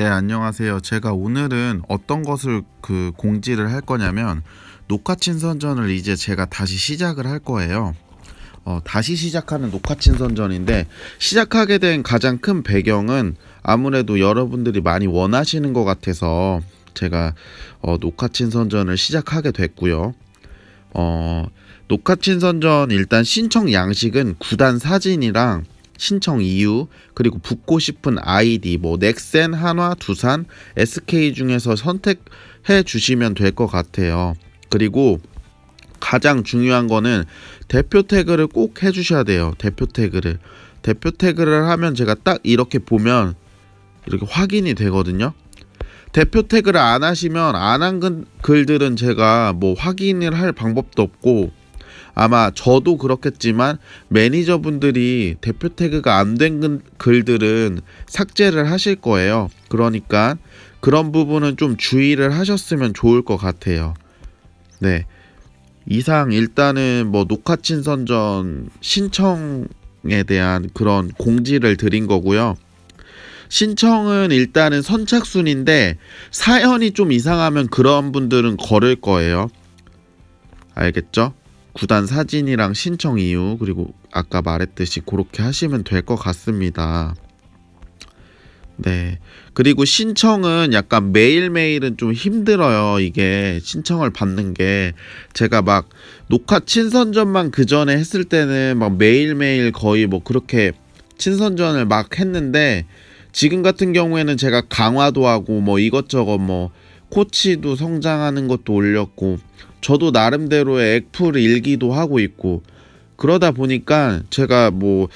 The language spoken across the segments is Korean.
네, 안녕하세요. 제가 오늘은 어떤 것을 그 공지를 할 거냐면 녹화 친 선전을 이제 제가 다시 시작을 할 거예요. 어, 다시 시작하는 녹화 친 선전인데 시작하게 된 가장 큰 배경은 아무래도 여러분들이 많이 원하시는 것 같아서 제가 어, 녹화 친 선전을 시작하게 됐고요. 어, 녹화 친 선전 일단 신청 양식은 구단 사진이랑 신청 이유 그리고 붙고 싶은 아이디 뭐 넥센, 한화, 두산, SK 중에서 선택해 주시면 될 것 같아요. 그리고 가장 중요한 거는 대표 태그를 꼭 해주셔야 돼요. 대표 태그를 대표 태그를 하면 제가 딱 이렇게 보면 이렇게 확인이 되거든요. 대표 태그를 안 하시면 안 한 글들은 제가 뭐 확인을 할 방법도 없고 아마 저도 그렇겠지만 매니저분들이 대표 태그가 안 된 글들은 삭제를 하실 거예요. 그러니까 그런 부분은 좀 주의를 하셨으면 좋을 것 같아요. 네. 이상 일단은 뭐 녹화친 선전 신청에 대한 그런 공지를 드린 거고요. 신청은 일단은 선착순인데 사연이 좀 이상하면 그런 분들은 걸을 거예요. 알겠죠? 구단 사진이랑 신청 이유 그리고 아까 말했듯이 그렇게 하시면 될 것 같습니다. 네. 그리고 신청은 약간 매일매일은 좀 힘들어요. 이게 신청을 받는 게 제가 막 녹화 친선전만 그 전에 했을 때는 막 매일매일 거의 뭐 그렇게 친선전을 막 했는데 지금 같은 경우에는 제가 강화도 하고 뭐 이것저것 뭐 코치도 성장하는 것도 올렸고 저도 나름대로의 액풀 일기도 하고 있고 그러다 보니까 제가 뭐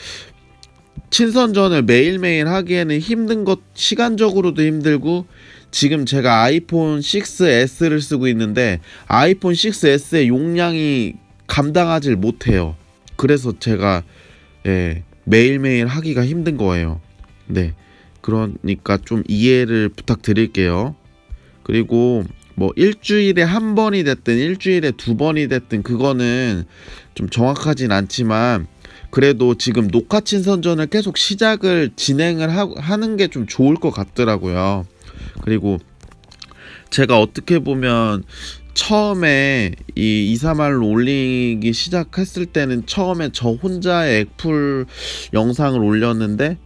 친선전을 매일매일 하기에는 힘든 것 시간적으로도 힘들고 지금 제가 아이폰 6s를 쓰고 있는데 아이폰 6s의 용량이 감당하질 못해요. 그래서 제가 예, 매일매일 하기가 힘든 거예요. 네. 그러니까 좀 이해를 부탁드릴게요. 그리고 뭐 일주일에 한 번이 됐든 일주일에 두 번이 됐든 그거는 좀 정확하진 않지만 그래도 지금 녹화 친선전을 계속 시작을 진행을 하, 는 게 좀 좋을 것 같더라고요. 그리고 제가 어떻게 보면 처음에 이 이사말로 올리기 시작했을 때는 처음에 저 혼자의 액풀 영상을 올렸는데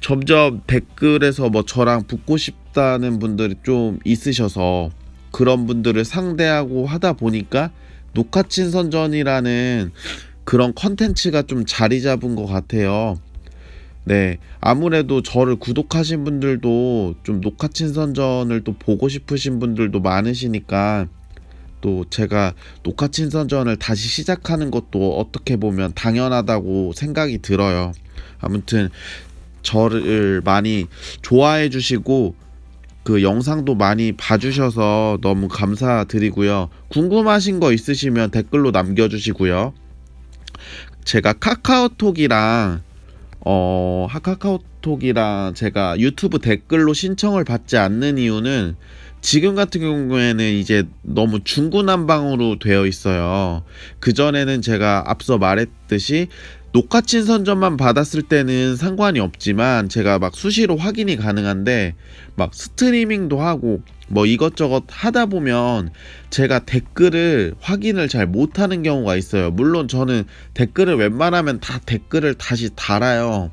점점 댓글에서 뭐 저랑 붙고 싶다는 분들이 좀 있으셔서 그런 분들을 상대하고 하다 보니까 녹화친 선전이라는 그런 컨텐츠가 좀 자리 잡은 것 같아요. 네. 아무래도 저를 구독하신 분들도 좀 녹화친 선전을 또 보고 싶으신 분들도 많으시니까 또 제가 녹화친 선전을 다시 시작하는 것도 어떻게 보면 당연하다고 생각이 들어요. 아무튼 저를 많이 좋아해 주시고 그 영상도 많이 봐주셔서 너무 감사드리고요. 궁금하신 거 있으시면 댓글로 남겨주시고요. 제가 카카오톡이랑 어 카카오톡이랑 제가 유튜브 댓글로 신청을 받지 않는 이유는 지금 같은 경우에는 이제 너무 중구난방으로 되어 있어요. 그전에는 제가 앞서 말했듯이 녹화친 선전만 받았을 때는 상관이 없지만 제가 막 수시로 확인이 가능한데 막 스트리밍도 하고 뭐 이것저것 하다 보면 제가 댓글을 확인을 잘 못하는 경우가 있어요. 물론 저는 댓글을 웬만하면 다 댓글을 다시 달아요.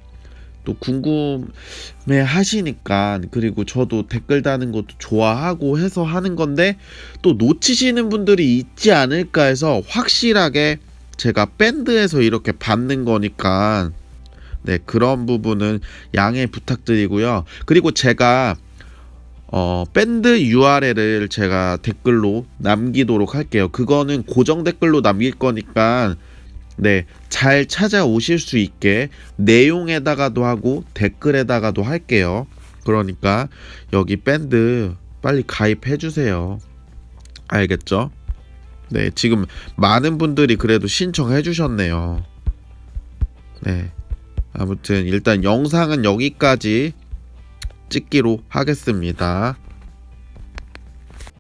또 궁금해 하시니까 그리고 저도 댓글 다는 것도 좋아하고 해서 하는 건데 또 놓치시는 분들이 있지 않을까 해서 확실하게 제가 밴드에서 이렇게 받는 거니까 네 그런 부분은 양해 부탁드리고요. 그리고 제가 어, 밴드 URL을 제가 댓글로 남기도록 할게요. 그거는 고정 댓글로 남길 거니까 네, 잘 찾아오실 수 있게 내용에다가도 하고 댓글에다가도 할게요. 그러니까 여기 밴드 빨리 가입해 주세요. 알겠죠? 네, 지금 많은 분들이 그래도 신청해 주셨네요. 네. 아무튼 일단 영상은 여기까지 찍기로 하겠습니다.